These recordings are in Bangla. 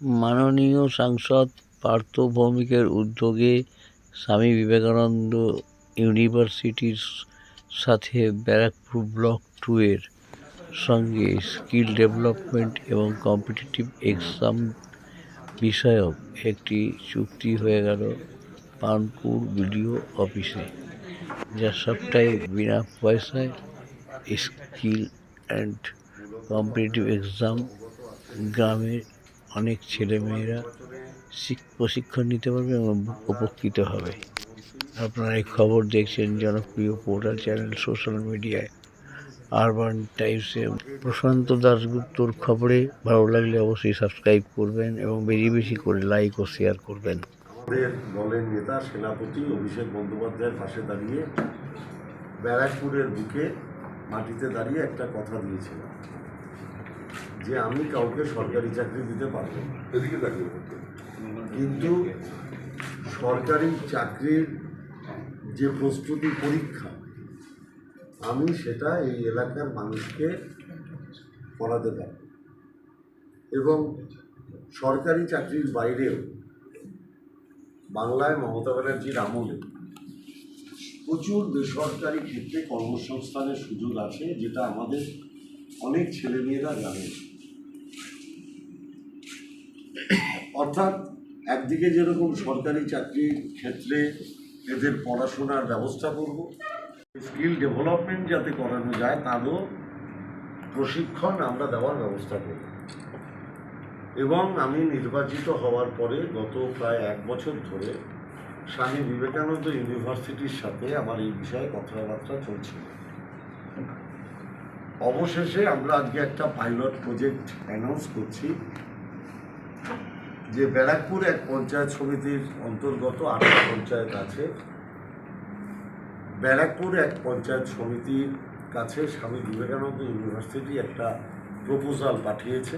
মাননীয় সাংসদ পার্থ ভৌমিকের উদ্যোগে স্বামী বিবেকানন্দ ইউনিভার্সিটির সাথে ব্যারাকপুর ব্লক টু এর সঙ্গে স্কিল ডেভেলপমেন্ট এবং কম্পিটিটিভ এক্সাম বিষয়ক একটি চুক্তি হয়ে গেল পানপুর বিডিও অফিসে, যা সবটাই বিনা পয়সায় স্কিল অ্যান্ড কম্পিটিটিভ এক্সাম গ্রামের অনেক ছেলেমেয়েরা শিক- প্রশিক্ষণ নিতে পারবে এবং উপকৃত হবে। আপনারা এই খবর দেখছেন জনপ্রিয় পোর্টাল চ্যানেল সোশ্যাল মিডিয়ায়। আরবান টাইমসে প্রশান্ত দাশগুপ্তর খবরে ভালো লাগলে অবশ্যই সাবস্ক্রাইব করবেন এবং বেশি বেশি করে লাইক ও শেয়ার করবেন। দলের নেতা, সেনাপতি অভিষেক বন্দ্যোপাধ্যায়ের পাশে দাঁড়িয়ে ব্যারাকপুরের বুকে মাটিতে দাঁড়িয়ে একটা কথা দিয়েছিলাম যে আমি কাউকে সরকারি চাকরি দিতে পারব এদিকে কিন্তু সরকারি চাকরির যে প্রস্তুতি পরীক্ষা আমি সেটা এই এলাকার মানুষকে করাতে পারব। এবং সরকারি চাকরির বাইরেও বাংলায় মমতা ব্যানার্জির আমলে প্রচুর বেসরকারি ক্ষেত্রে কর্মসংস্থানের সুযোগ আছে যেটা আমাদের অনেক ছেলেমেয়েরা জানে না। অর্থাৎ একদিকে যেরকম সরকারি চাকরির ক্ষেত্রে এদের পড়াশোনার ব্যবস্থা করব, স্কিল ডেভেলপমেন্ট যাতে করানো যায়, তারও প্রশিক্ষণ আমরা দেওয়ার ব্যবস্থা করব। এবং আমি নির্বাচিত হওয়ার পরে গত প্রায় এক বছর ধরে স্বামী বিবেকানন্দ ইউনিভার্সিটির সাথে আমার এই বিষয়ে কথাবার্তা চলছিল অবশেষে আমরা আজকে একটা পাইলট প্রজেক্ট অ্যানাউন্স করছি। যে ব্যারাকপুর এক পঞ্চায়েত সমিতির অন্তর্গত আটটা পঞ্চায়েত আছে, ব্যারাকপুর এক পঞ্চায়েত সমিতির কাছে স্বামী বিবেকানন্দ ইউনিভার্সিটি একটা প্রপোজাল পাঠিয়েছে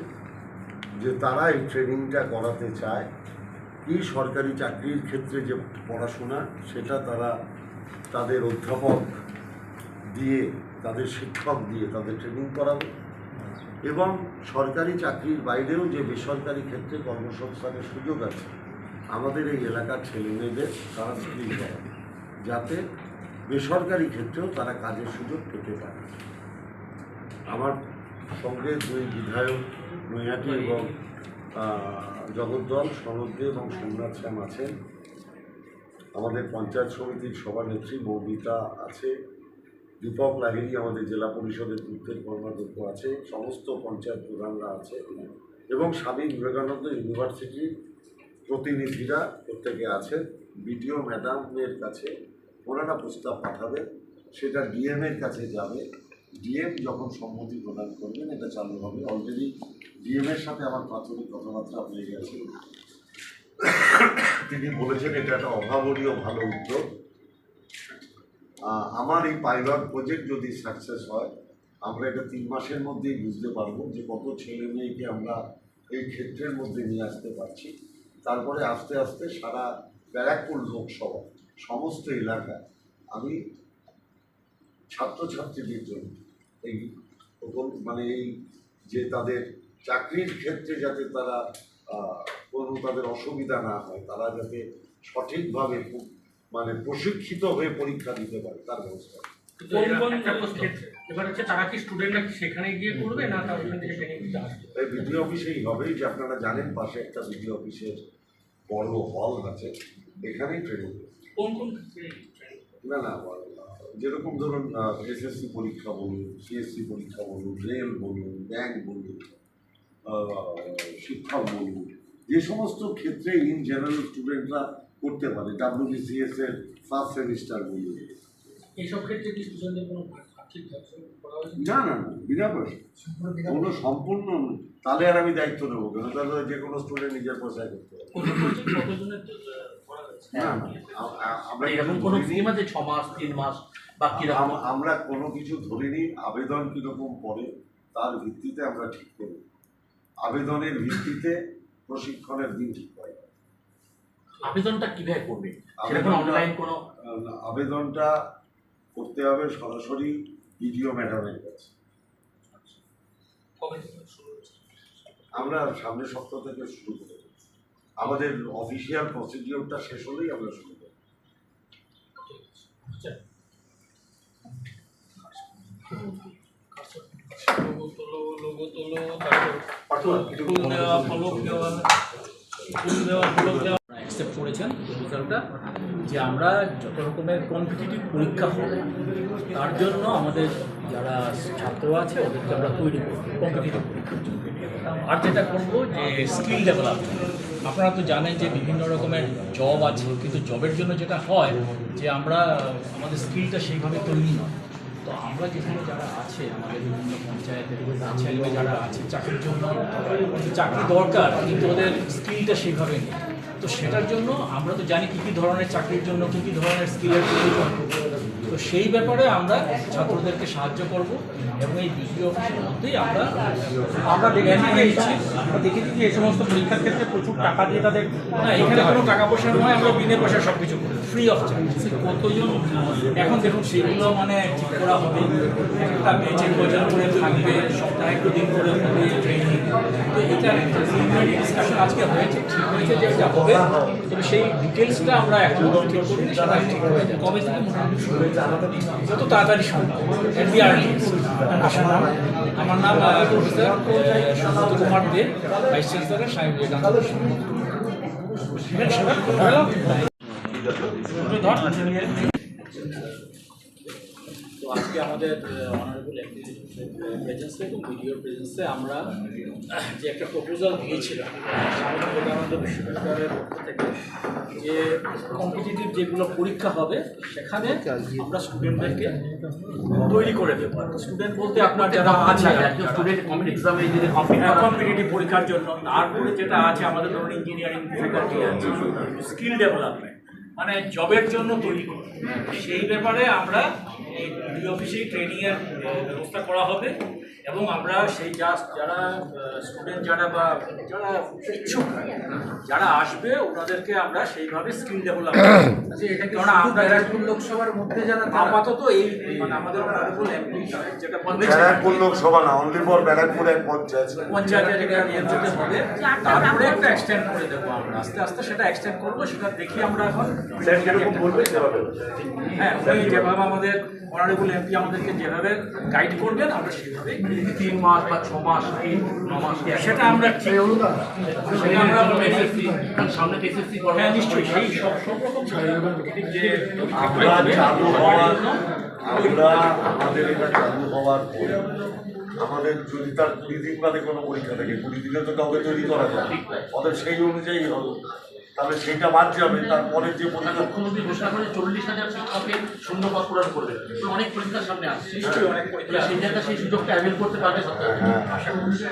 যে তারা এই ট্রেনিংটা করাতে চায়। কি সরকারি চাকরির ক্ষেত্রে যে পড়াশোনা, সেটা তারা তাদের অধ্যাপক দিয়ে, তাদের শিক্ষক দিয়ে তাদের ট্রেনিং করাবে। এবং সরকারি চাকরির বাইরেও যে বেসরকারি ক্ষেত্রে কর্মসংস্থানের সুযোগ আছে, আমাদের এই এলাকার ছেলেমেয়েদের তারা স্কিল করাবে যাতে বেসরকারি ক্ষেত্রেও তারা কাজের সুযোগ পেতে পারে। আমার সঙ্গে দুই বিধায়ক নৈহাটি এবং জগদ্দল সনদে এবং সোমনাথ শ্যাম আছেন। আমাদের পঞ্চায়েত সমিতির সভানেত্রী মৌমিতা আছে। দীপক লাহিড়ী আমাদের জেলা পরিষদের পূর্তের কর্মাধ্যক্ষ আছে, সমস্ত পঞ্চায়েত প্রধানরা আছে। এবং স্বামী বিবেকানন্দ ইউনিভার্সিটির প্রতিনিধিরা প্রত্যেকে আছেন বিডিও ম্যাডামের কাছে ওনারা প্রস্তাব পাঠাবেন সেটা ডিএম এর কাছে যাবে। ডিএম যখন সম্মতি প্রদান করবেন, এটা চালু হবে। অলরেডি ডিএম এর সাথে আমার প্রাথমিক কথাবার্তা হয়ে গেছে। তিনি বলেছেন, এটা একটা অভাবনীয় ভালো উদ্যোগ। আমার এই পাইলট প্রজেক্ট যদি সাকসেস হয়, আমরা এটা তিন মাসের মধ্যেই বুঝতে পারব যে কত ছেলে মেয়েকে আমরা এই ক্ষেত্রের মধ্যে নিয়ে আসতে পারছি। তারপরে আস্তে আস্তে সারা ব্যারাকপুর লোকসভা, সমস্ত এলাকায় আমি ছাত্রছাত্রীদের জন্য এই মানে এই যে তাদের চাকরির ক্ষেত্রে যাতে তারা কোনো তাদের অসুবিধা না হয়, তারা যাতে সঠিকভাবে মানে প্রশিক্ষিত হয়ে পরীক্ষা দিতে পারে তার ব্যবস্থা। বিডিও অফিসেই হবে যে আপনারা জানেন পাশে একটা বিডিও অফিসের বড় হল আছে এখানেই ট্রেনিং কোন কোন না না যেরকম ধরুন এসএসসি পরীক্ষা বলুন সিএসসি পরীক্ষা বলুন রেল বলুন ব্যাংক বলুন শিক্ষক বলুন যে সমস্ত ক্ষেত্রে ইন জেনারেল স্টুডেন্টরা করতে পারে ডাব্লিউবিসিএস এর ফার্স্ট সেমিস্টার বলুন এইসব ক্ষেত্রে কি স্টুডেন্টদের কোনো না না না বিনা পয়সা কোনো সম্পূর্ণ তাহলে আর আমি দায়িত্ব নেব কেন? তাহলে যে কোনো স্টুডেন্ট নিজের পয়সায় করতে পারে। করা আমরা এরকম কোনো স্কিম আছে ছ মাস তিন মাস বা কীরকম? আমরা কোনো কিছু ধরিনি আবেদন কীরকম পড়ে তার ভিত্তিতে আমরা ঠিক করি আবেদনের ভিত্তিতে প্রশিক্ষণের দিন ঠিক হয় আবেদনটা কীভাবে করবে? সেরকম আবেদনটা- অনলাইন কোনো আবেদনটা করতে হবে সরাসরি বিডিও ম্যাডামের কাছে। আমরা সামনের সপ্তাহ থেকে শুরু করি আমাদের অফিসিয়াল প্রসিডিওরটা শেষ হলেই আমরা শুরু করব। ফুল দেওয়া ফলক দেওয়া। অ্যাকসেপ্ট করেছেন প্রপোজালটা যে আমরা যত রকমের কম্পিটিটিভ পরীক্ষা হবে, তার জন্য আমাদের যারা ছাত্র আছে, ওদেরকে আমরা তৈরি করব কম্পিটিটিভ পরীক্ষার জন্য। আর যেটা করব যে স্কিল ডেভেলপমেন্ট আপনারা তো জানেন যে বিভিন্ন রকমের জব আছে, কিন্তু জবের জন্য যেটা হয় যে আমরা, আমাদের স্কিলটা সেইভাবে তৈরি নয়। তো আমরা যেখানে যারা আছে, আমাদের বিভিন্ন পঞ্চায়েতের ছেলে যারা আছে, চাকরির জন্য, চাকরি দরকার, কিন্তু ওদের স্কিলটা সেইভাবে নেই। তো সেটার জন্য আমরা তো জানি কী কী ধরনের চাকরির জন্য, কী কী ধরনের স্কিলের প্রয়োজন সেই ব্যাপারে আমরা ছাত্রদেরকে সাহায্য করব এবং এই বিডিও অফিসের মধ্যেই আমরা আমরা দেখে plan নিয়েছি। আমরা দেখেছি যে এই সমস্ত পরীক্ষার ক্ষেত্রে প্রচুর টাকা দিয়ে তাদের না এখানে কোনো টাকা পয়সা নয় আমরা বিনা পয়সা সব কিছু করি ফ্রি অফ চার্জ কতজন? এখন দেখুন সেগুলো মানে ঠিক করা হবে। একটা বেঁচে কজন করে থাকবে সপ্তাহে একটু দিন করে হবে ট্রেনিং তো এটা প্রিলিমিনারি ডিসকাশন আজকে হয়েছে ঠিক হয়েছে যে এটা হবে। তবে সেই ডিটেলসটা আমরা এখন ঠিক করিনি সেটা ঠিক হয়ে যাবে। কবে থেকে মোটামুটি শুরু হয়েছে? যত তাড়াতাড়ি সম্ভব। এট দি আর্লিয়েস্ট আমার নাম প্রফেসর সুব্রত কুমার দে ভাইস আজকে আমাদের অনারেবল প্রেজেন্সে এবং ভিডিওর প্রেজেন্সে আমরা যে একটা প্রপোজাল দিয়েছিলাম স্বামী বিবেকানন্দ বিশ্ববিদ্যালয়ের পক্ষ থেকে যে কম্পিটিটিভ যেগুলো পরীক্ষা হবে সেখানে আমরা স্টুডেন্টদেরকে তৈরি করে দেবো। স্টুডেন্ট বলতে আপনার যারা আছে স্টুডেন্ট এক্সামে যদি কম্পিটিটিভ পরীক্ষার জন্য। তারপরে যেটা আছে আমাদের ধরুন ইঞ্জিনিয়ারিং ফ্যাকাল্টি আছে। স্কিল ডেভেলপমেন্ট মানে জবের জন্য তৈরি করা। সেই ব্যাপারে আমরা এই ডিডি অফিসেই ট্রেনিংয়ের ব্যবস্থা করা হবে এবং আমরা সেই যা যারা স্টুডেন্ট যারা বা যারা ইচ্ছুক যারা আসবে ওনাদেরকে আমরা সেইভাবে স্কিল ডেভেলপমেন্ট কারণ আমরা ব্যারাকপুর লোকসভার মধ্যে যারা আপাতত এই মানে আমাদের এমপি যেটা ব্যারাকপুর লোকসভা না অনলি ফর ব্যারাকপুর এক পঞ্চায়েত। পঞ্চায়েতের যেটা নিয়ন্ত্রিত হবে। তারপরে একটা এক্সটেন্ড করে দেবো আমরা। আস্তে আস্তে সেটা এক্সটেন্ড করব সেটা দেখি আমরা এখন হ্যাঁ উনি যেভাবে আমাদের অনারেবল এমপি আমাদেরকে যেভাবে গাইড করবেন আমরা সেভাবে তিন মাস বা ছ মাস তিন ন মাস সেটা আমরা ঠিক সেটা আমরা সামনে এসএসসি হ্যাঁ নিশ্চয়ই সেই সব সব রকম যে আমরা চালু হওয়ার আমরা আমাদের এটা চালু হওয়ার পরে আমাদের যদি তার কুড়ি দিন বাদে কোনো পরীক্ষা থাকে কুড়ি দিনে তো কাউকে তৈরি করা যায়। অতএব সেই অনুযায়ী হবে। তাহলে সেটা বাদ যাবে তারপরে যে পরীক্ষা মুখ্যমন্ত্রী ঘোষণা করে চল্লিশ হাজার শিক্ষকের শূন্যপদ পূরণ করবে। অনেক পরীক্ষার সামনে আসছে। পরীক্ষা সেই জায়গায় সেই সুযোগটা অ্যাভেল করতে পারবে সরকার। হ্যাঁ করছি।